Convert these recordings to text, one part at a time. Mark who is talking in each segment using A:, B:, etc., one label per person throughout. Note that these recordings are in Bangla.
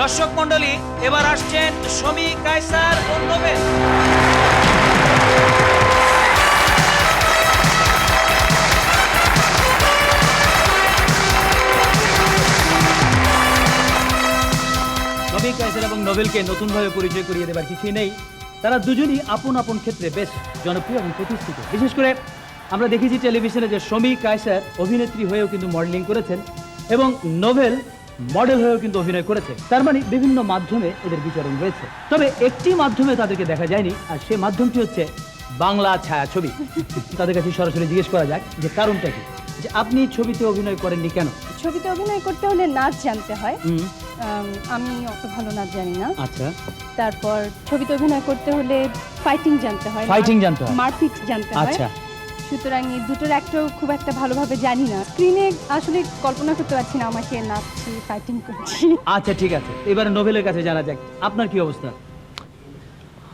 A: দর্শক মন্ডলী এবার আসছেন সমী কায়সার ও কায়সার এবং নোবেলকে নতুনভাবে পরিচয় করিয়ে দেবার কিছুই নেই। তারা দুজনই আপন আপন ক্ষেত্রে বেশ জনপ্রিয় এবং প্রতিষ্ঠিত। বিশেষ করে আমরা দেখেছি টেলিভিশনে যে সমী কায়সার অভিনেত্রী হয়েও কিন্তু মডেলিং করেছেন এবং নোবেল মডেল হয়েও কিন্তু অভিনয় করেছে। তার মানে বিভিন্ন মাধ্যমে এদের বিচরণ রয়েছে। তবে একটি মাধ্যমে তাদেরকে দেখা যায়নি আর সে মাধ্যমটি হচ্ছে বাংলা ছায়া ছবি তাদের কাছে সরাসরি জিজ্ঞেস করা যাক যে কারণটা কি? যে আপনি ছবিতে অভিনয় করেননি কেন?
B: ছবিতে অভিনয় করতে হলে নাচ জানতে হয়। আমি অত ভালো নাচ জানি না।
A: আচ্ছা।
B: তারপর ছবিতে অভিনয় করতে হলে ফাইটিং জানতে হয়
A: ফাইটিং জানতে হয়।
B: মারপিট জানতে হয়।
A: আচ্ছা।
B: সুতরাং এই দুটোর একটাও খুব একটা ভালোভাবে জানি না। স্ক্রিনে আসলে কল্পনা করতে পারছি না আমাকে নাচছি ফাইটিং করছি।
A: আচ্ছা ঠিক আছে। এবারে নোবেলের কাছে জানা যাক। আপনার কি অবস্থা?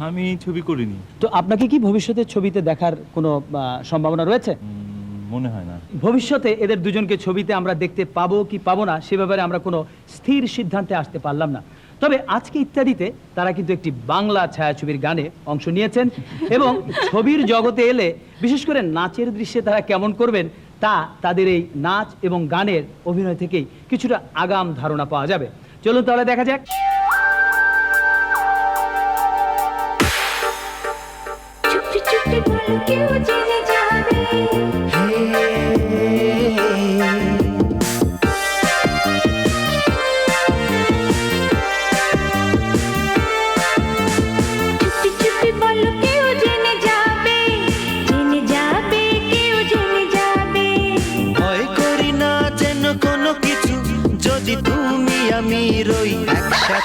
C: আমি ছবি করিনি।
A: তো আপনাকে কি ভবিষ্যতে ছবিতে দেখার কোনো আহ, সম্ভাবনা রয়েছে?
C: মনে হয় না।
A: ভবিষ্যতে এদের দুজনকে ছবিতে আমরা দেখতে পাবো কি পাবো না সে ব্যাপারে আমরা কোনো স্থির সিদ্ধান্তে আসতে পারলাম না। তবে আজকে ইত্যাদিতে তারা কিন্তু একটি বাংলা ছায়াছবির গানে অংশ নিয়েছেন এবং ছবির জগতে এলে বিশেষ করে নাচের দৃশ্যে তারা কেমন করবেন তা তাদের এই নাচ এবং গানের অভিনয় থেকেই কিছুটা আগাম ধারণা পাওয়া যাবে। চলুন তাহলে দেখা যাক।
D: কেউ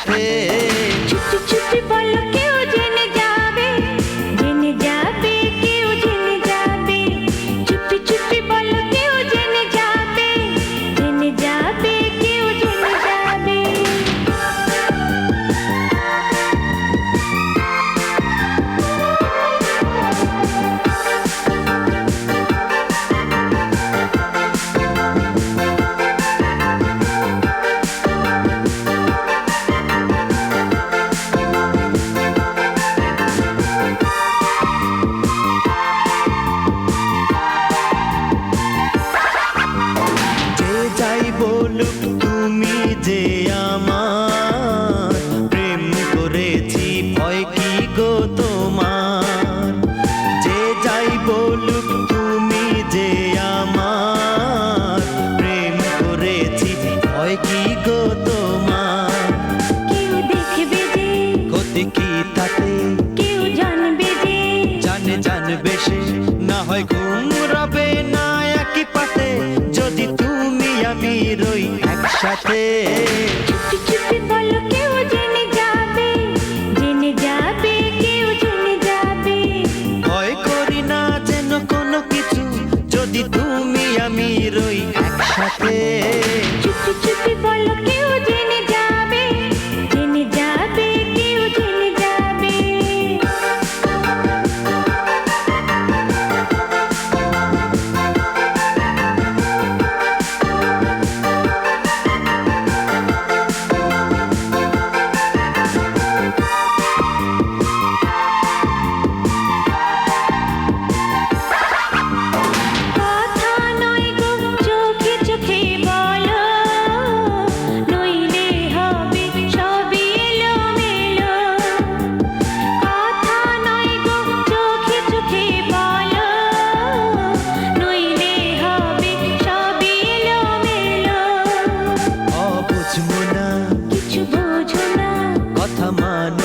E: একসাথে
D: জানবে
E: সে। না হয় ঘুম রবে না একই পাতে। যদি তুমি আমি রই একসাথে।
D: চুপি চুপি বলো কেউ জেনে যাবে। জেনে যাবে কেউ জেনে যাবে।
E: ভয় করি না যেন কোনো কিছু। যদি তুমি আমি রই একসাথে।
D: tamane